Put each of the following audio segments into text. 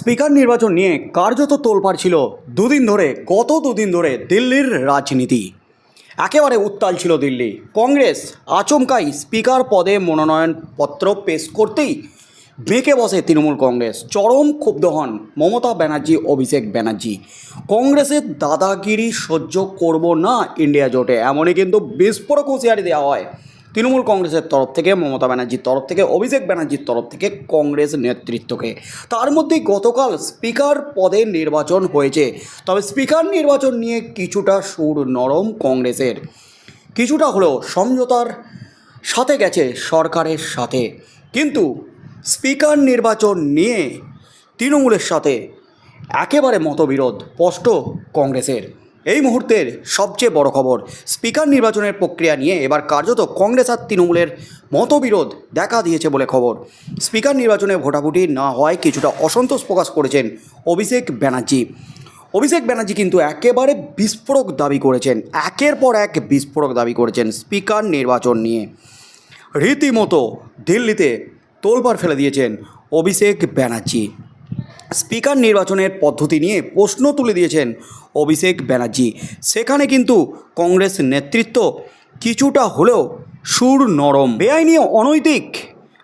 Speaker নির্বাচন নিয়ে কার্যত তোলপাড় ছিল দুদিন ধরে, গত দুদিন ধরে দিল্লির রাজনীতি। একেবারে উত্তাল ছিল দিল্লি। কংগ্রেস আচমকাই স্পিকার পদে মনোনয়নপত্র পেশ করতেই বেঁকে বসে তৃণমূল কংগ্রেস। চরম ক্ষুব্ধ হন মমতা ব্যানার্জি, অভিষেক ব্যানার্জি। কংগ্রেসের দাদাগিরি সহ্য করব না ইন্ডিয়া জোটে, এমনই কিন্তু বিস্ফোরক হুঁশিয়ারি দেওয়া হয়। তৃণমূল কংগ্রেসের তরফ থেকে মমতা ব্যানার্জির তরফ থেকে, অভিষেক ব্যানার্জির তরফ থেকে কংগ্রেস নেতৃত্বকে। তার মধ্যেই গতকাল স্পিকার পদে নির্বাচন হয়েছে। তবে স্পিকার নির্বাচন নিয়ে কিছুটা সুর নরম কংগ্রেসের। কিছুটা হলেও সমঝোতার সাথে গেছে সরকারের সাথে। কিন্তু স্পিকার নির্বাচন নিয়ে তৃণমূলের সাথে একেবারে মতবিরোধ স্পষ্ট কংগ্রেসের। এই মুহূর্তের সবচেয়ে বড় খবর, স্পিকার নির্বাচনের প্রক্রিয়া নিয়ে এবার কার্যত কংগ্রেস আর তৃণমূলের মতবিরোধ দেখা দিয়েছে বলে খবর। স্পিকার নির্বাচনে ভোটাভুটি না হওয়ায় কিছুটা অসন্তোষ প্রকাশ করেছেন অভিষেক ব্যানার্জি। অভিষেক ব্যানার্জি কিন্তু একেবারে বিস্ফোরক দাবি করেছেন, একের পর এক বিস্ফোরক দাবি করেছেন স্পিকার নির্বাচন নিয়ে। রীতিমতো দিল্লিতে তোলপাড় ফেলে দিয়েছেন অভিষেক ব্যানার্জি। স্পিকার নির্বাচনের পদ্ধতি নিয়ে প্রশ্ন তুলে দিয়েছেন অভিষেক ব্যানার্জি। সেখানে কিন্তু কংগ্রেস নেতৃত্ব কিছুটা হলেও সুর নরম। বেআইনি অনৈতিক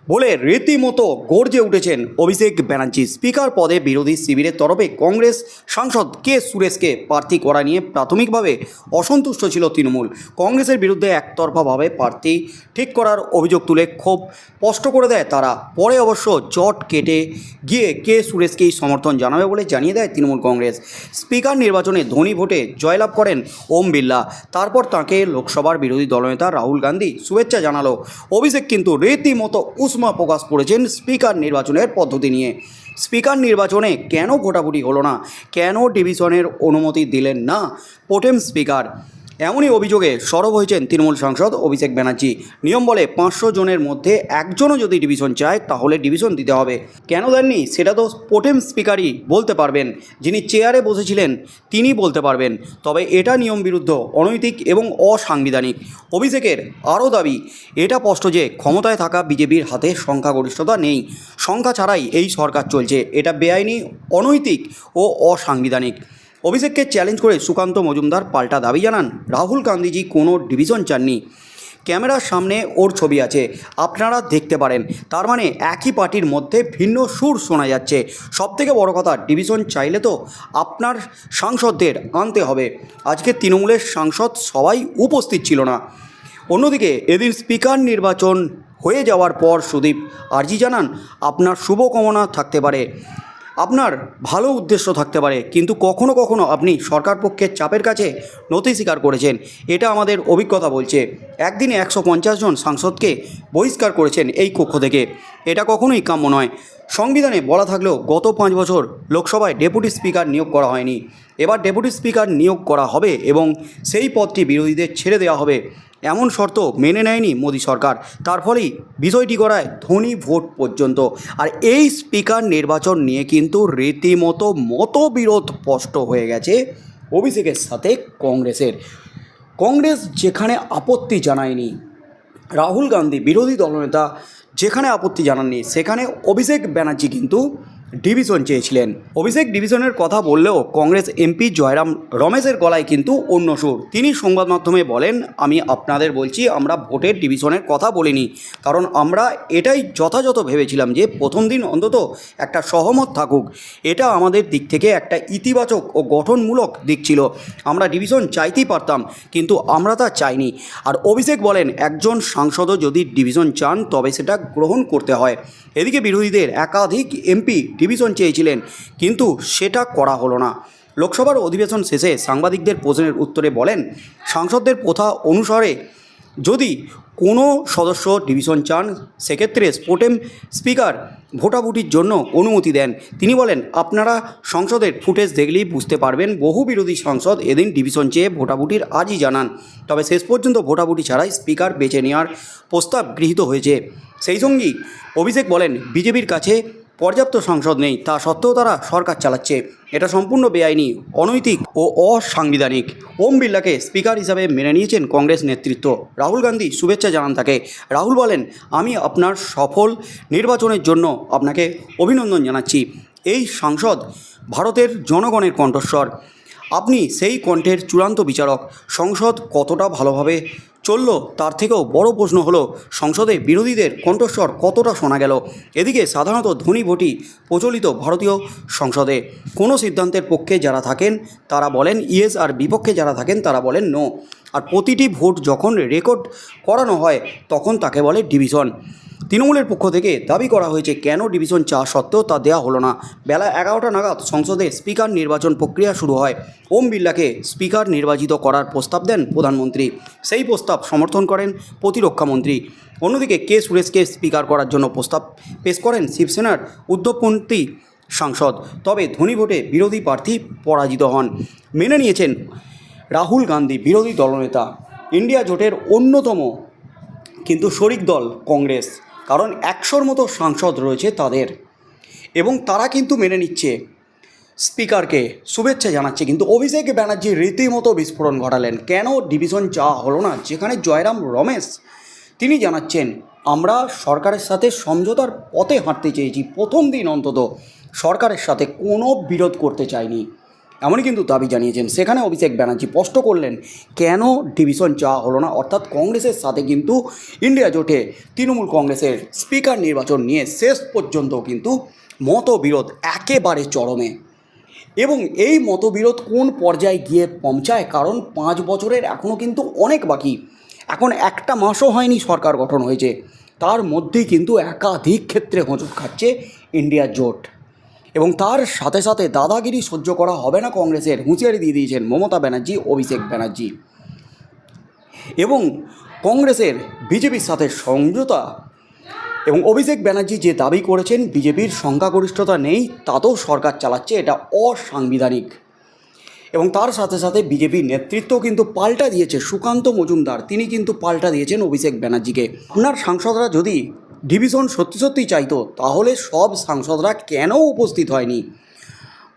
বলে রীতিমতো গর্জে উঠেছেন অভিষেক ব্যানার্জি। স্পিকার পদে বিরোধী শিবিরের তরফে কংগ্রেস সাংসদ কে সুরেশকে প্রার্থী করা নিয়ে প্রাথমিকভাবে অসন্তুষ্ট ছিল তৃণমূল। কংগ্রেসের বিরুদ্ধে একতরফাভাবে প্রার্থী ঠিক করার অভিযোগ তুলে ক্ষোভ স্পষ্ট করে দেয় তারা। পরে অবশ্য জট কেটে গিয়ে কে সুরেশকেই সমর্থন জানাবে বলে জানিয়ে দেয় তৃণমূল কংগ্রেস। স্পিকার নির্বাচনে ধনী ভোটে জয়লাভ করেন ওম বিল্লা তারপর তাকে লোকসভার বিরোধী দলনেতা রাহুল গান্ধী শুভেচ্ছা জানালো। অভিষেক কিন্তু রীতিমতো উষ্মা প্রকাশ করেছেন স্পিকার নির্বাচনের পদ্ধতি নিয়ে। স্পিকার নির্বাচনে কেন ভোটাভুটি হলো না? কেন ডিভিশনের অনুমতি দিলেন না? পোটেম স্পিকার এমনই অভিযোগে সরব হয়েছেন তৃণমূল সাংসদ অভিষেক ব্যানার্জি। নিয়ম বলে পাঁচশো জনের মধ্যে একজনও যদি ডিভিশন চায়, তাহলে ডিভিশন দিতে হবে। কেন দেননি? সেটা তো পোটেম স্পিকারই বলতে পারবেন। যিনি চেয়ারে বসেছিলেন তিনি বলতে পারবেন। তবে এটা নিয়ম বিরুদ্ধ, অনৈতিক এবং অসাংবিধানিক। অভিষেকের আরও দাবি, এটা স্পষ্ট যে ক্ষমতায় থাকা বিজেপির হাতে সংখ্যাগরিষ্ঠতা নেই। সংখ্যা ছাড়াই এই সরকার চলছে। এটা বেআইনি, অনৈতিক ও অসাংবিধানিক। অভিষেককে চ্যালেঞ্জ করে সুকান্ত মজুমদার পাল্টা দাবি জানান। রাহুল গান্ধীজি কোনো ডিভিশন চাননি। ক্যামেরার সামনে ওর ছবি আছে। আপনারা দেখতে পারেন। তার মানে একই পার্টির মধ্যে ভিন্ন সুর শোনা যাচ্ছে। সবথেকে বড় কথা ডিভিশন চাইলে তো আপনার সাংসদদের আনতে হবে। আজকে তৃণমূলের সাংসদ সবাই উপস্থিত ছিল না। অন্যদিকে এদিন স্পিকার নির্বাচন হয়ে যাওয়ার পর সুদীপ আর্জি জানান, আপনার শুভকামনা থাকতে পারে। আপনার ভালো উদ্দেশ্য থাকতে পারে, কিন্তু কখনো কখনো আপনি সরকার পক্ষের চাপের কাছে নথি স্বীকার করেছেন। এটা আমাদের অভিজ্ঞতা বলছে। একদিনে একশো পঞ্চাশ জন সাংসদকে বহিষ্কার করেছেন এই কক্ষ থেকে। এটা কখনোই কাম্য নয়। সংবিধানে বলা থাকলেও গত পাঁচ বছর লোকসভায় ডেপুটি স্পিকার নিয়োগ করা হয়নি। এবার ডেপুটি স্পিকার নিয়োগ করা হবে এবং সেই পদটি বিরোধীদের ছেড়ে দেওয়া হবে। এমন শর্ত মেনে নেয়নি মোদী সরকার। তার ফলেই বিষয়টি করায় ধনী ভোট পর্যন্ত। আর এই স্পিকার নির্বাচন নিয়ে কিন্তু রীতিমতো মতবিরোধ স্পষ্ট হয়ে গেছে অভিষেকের সাথে কংগ্রেসের। কংগ্রেস যেখানে আপত্তি জানায়নি, রাহুল গান্ধী বিরোধী দলনেতা যেখানে আপত্তি জানাননি, সেখানে অভিষেক ব্যানার্জি কিন্তু ডিভিশন চেয়েছিলেন। অভিষেক ডিভিশনের কথা বললেও কংগ্রেস এমপি জয়রাম রমেশের গলায় কিন্তু অন্য সুর। তিনি সংবাদ মাধ্যমে বলেন, আমি আপনাদের বলছি, আমরা ভোটের ডিভিশনের কথা বলিনি। কারণ আমরা এটাই যথাযথ ভেবেছিলাম যে প্রথম দিন অন্তত একটা সহমত থাকুক। এটা আমাদের দিক থেকে একটা ইতিবাচক ও গঠনমূলক দিক ছিল। আমরা ডিভিশন চাইতেই পারতাম, কিন্তু আমরা তা চাইনি। আর অভিষেক বলেন, একজন সাংসদও যদি ডিভিশন চান, তবে সেটা গ্রহণ করতে হয়। এদিকে বিরোধীদের একাধিক এমপি ডিভিশন চেয়েছিলেন, কিন্তু সেটা করা হলো না। লোকসভার অধিবেশন শেষে সাংবাদিকদের প্রশ্নের উত্তরে বলেন, সাংসদদের প্রথা অনুসারে যদি কোনো সদস্য ডিভিশন চান, সেক্ষেত্রে স্পোটেম স্পিকার ভোটাভুটির জন্য অনুমতি দেন। তিনি বলেন, আপনারা সংসদের ফুটেজ দেখলেই বুঝতে পারবেন, বহু বিরোধী সাংসদ এদিন ডিভিশন চেয়ে ভোটাভুটির আজই জানান। তবে শেষ পর্যন্ত ভোটাভুটি ছাড়াই স্পিকার বেছে নেওয়ার প্রস্তাব গৃহীত হয়েছে। সেই সঙ্গেই অভিষেক বলেন, বিজেপির কাছে পর্যাপ্ত সংসদ নেই, তা সত্ত্বেও তারা সরকার চালাচ্ছে। এটা সম্পূর্ণ বেআইনি, অনৈতিক ও অসাংবিধানিক। ওম বিড়লাকে স্পিকার হিসাবে মেনে নিয়েছেন কংগ্রেস নেতৃত্ব। রাহুল গান্ধী শুভেচ্ছা জানান তাকে। রাহুল বলেন, আমি আপনার সফল নির্বাচনের জন্য আপনাকে অভিনন্দন জানাচ্ছি। এই সাংসদ ভারতের জনগণের কণ্ঠস্বর। আপনি সেই কণ্ঠের চূড়ান্ত বিচারক। সংসদ কতটা ভালোভাবে চলল, তার থেকেও বড় প্রশ্ন হলো, সংসদে বিরোধীদের কণ্ঠস্বর কতটা শোনা গেল? এদিকে সাধারণত ধনী ভোটই প্রচলিত ভারতীয় সংসদে। কোনো সিদ্ধান্তের পক্ষে যারা থাকেন, তারা বলেন ইয়েস, আর বিপক্ষে যারা থাকেন, তারা বলেন নো। আর প্রতিটি ভোট যখন রেকর্ড করানো হয়, তখন তাকে বলে ডিভিশন। তৃণমূলের পক্ষ থেকে দাবি করা হয়েছে, কেন ডিভিশন চা সত্ত্বেও তা দেওয়া হলো না? বেলা এগারোটা নাগাদ সংসদে স্পিকার নির্বাচন প্রক্রিয়া শুরু হয়। ওম বিড়লাকে স্পিকার নির্বাচিত করার প্রস্তাব দেন প্রধানমন্ত্রী। সেই প্রস্তাব সমর্থন করেন প্রতিরক্ষামন্ত্রী অন্যদিকে কে সুরেশকে স্পিকার করার জন্য প্রস্তাব পেশ করেন শিবসেনার উদ্ধবপন্থী সাংসদ। তবে ধনী ভোটে বিরোধী প্রার্থী পরাজিত হন। মেনে নিয়েছেন রাহুল গান্ধী বিরোধী দলনেতা। ইন্ডিয়া জোটের অন্যতম কিন্তু শরিক দল কংগ্রেস। কারণ একশোর মতো সাংসদ রয়েছে তাদের। এবং তারা কিন্তু মেনে নিচ্ছে। স্পিকারকে শুভেচ্ছা জানাচ্ছে কিন্তু অভিষেক ব্যানার্জি রীতিমতো বিস্ফোরণ ঘটালেন। কেন ডিভিশন চাওয়া হলো না? যেখানে জয়রাম রমেশ, তিনি জানাচ্ছেন, আমরা সরকারের সাথে সমঝোতার পথে হাঁটতে চেয়েছি। প্রথম দিন অন্তত সরকারের সাথে কোনো বিরোধ করতে চাইনি। এমনই কিন্তু দাবি জানিয়েছেন। সেখানে অভিষেক ব্যানার্জি স্পষ্ট করলেন, কেন ডিভিশন চাওয়া হলো না? অর্থাৎ কংগ্রেসের সাথে কিন্তু ইন্ডিয়া জোটে তৃণমূল কংগ্রেসের স্পিকার নির্বাচন নিয়ে শেষ পর্যন্ত কিন্তু মতবিরোধ একেবারে চরমে। এবং এই মতবিরোধ কোন পর্যায়ে গিয়ে পৌঁছায়? কারণ পাঁচ বছরের এখনও কিন্তু অনেক বাকি। এখন একটা মাসও হয়নি সরকার গঠন হয়েছে। তার মধ্যেই কিন্তু একাধিক ক্ষেত্রে হোঁচট খাচ্ছে ইন্ডিয়া জোট। এবং তার সাথে সাথে দাদাগিরি সহ্য করা হবে না কংগ্রেসের। হুঁশিয়ারি দিয়ে দিয়েছেন মমতা ব্যানার্জি, অভিষেক ব্যানার্জি। এবং কংগ্রেসের বিজেপির সাথে সমঝোতা। এবং অভিষেক ব্যানার্জি যে দাবি করেছেন, বিজেপির সংখ্যাগরিষ্ঠতা নেই, তাতেও সরকার চালাচ্ছে, এটা অসাংবিধানিক। এবং তার সাথে সাথে বিজেপির নেতৃত্ব কিন্তু পাল্টা দিয়েছে, সুকান্ত মজুমদার। তিনি কিন্তু পাল্টা দিয়েছেন অভিষেক ব্যানার্জিকে। আপনার সাংসদরা যদি ডিভিশন সত্যি সত্যি চাইতো, তাহলে সব সাংসদরা কেন উপস্থিত হয়নি?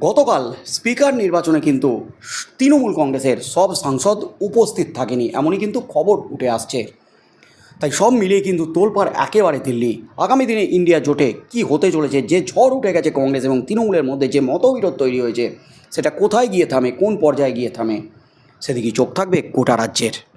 গতকাল স্পিকার নির্বাচনে কিন্তু তৃণমূল কংগ্রেসের সব সাংসদ উপস্থিত থাকেনি, এমনই কিন্তু খবর উঠে আসছে। তাই সব মিলিয়ে কিন্তু তোলপাড় একেবারে দিল্লি। আগামী দিনে ইন্ডিয়া জোটে কি হতে চলেছে, যে ঝড় উঠে গেছে কংগ্রেস এবং তৃণমূলের মধ্যে, যে মতবিরোধ তৈরি হয়েছে, সেটা কোথায় গিয়ে থামে, কোন পর্যায়ে গিয়ে থামে, সেদিকেই চোখ থাকবে গোটা রাজ্যের।